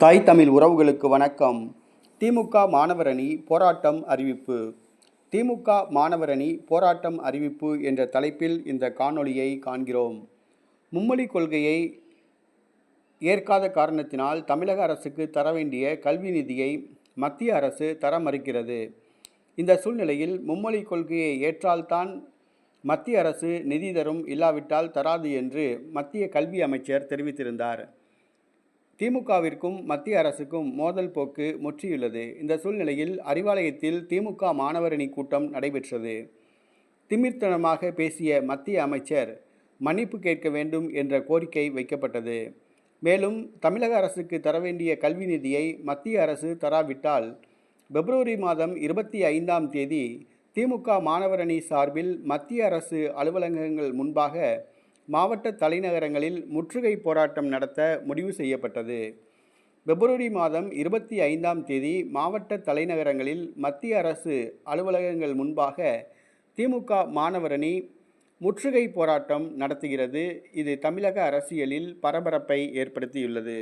தாய் தமிழ் உறவுகளுக்கு வணக்கம். திமுக மாணவர் அணி போராட்டம் அறிவிப்பு. திமுக மாணவர் அணி போராட்டம் அறிவிப்பு என்ற தலைப்பில் இந்த காணொளியை காண்கிறோம். மும்மொழி கொள்கையை ஏற்காத காரணத்தினால் தமிழக அரசுக்கு தர வேண்டிய கல்வி நிதியை மத்திய அரசு தர மறுக்கிறது. இந்த சூழ்நிலையில் மும்மொழி கொள்கையை ஏற்றால்தான் மத்திய அரசு நிதி தரும் இல்லாவிட்டால் தராது என்று மத்திய கல்வி அமைச்சர் தெரிவித்திருந்தார். திமுகவிற்கும் மத்திய அரசுக்கும் மோதல் போக்கு முற்றியுள்ளது. இந்த சூழ்நிலையில் அறிவாலயத்தில் திமுக மாணவரணி கூட்டம் நடைபெற்றது. திமிர்த்தனமாக பேசிய மத்திய அமைச்சர் மன்னிப்பு கேட்க வேண்டும் என்ற கோரிக்கை வைக்கப்பட்டது. மேலும் தமிழக அரசுக்கு தர வேண்டிய கல்வி நிதியை மத்திய அரசு தராவிட்டால் பிப்ரவரி மாதம் இருபத்தி ஐந்தாம் தேதி திமுக மாணவரணி சார்பில் மத்திய அரசு அலுவலகங்கள் முன்பாக மாவட்ட தலைநகரங்களில் முற்றுகை போராட்டம் நடத்த முடிவு செய்யப்பட்டது. பிப்ரவரி மாதம் இருபத்தி ஐந்தாம் தேதி மாவட்ட தலைநகரங்களில் மத்திய அரசு அலுவலகங்கள் முன்பாக திமுக மாணவரணி முற்றுகை போராட்டம் நடத்துகிறது. இது தமிழக அரசியலில் பரபரப்பை ஏற்படுத்தியுள்ளது.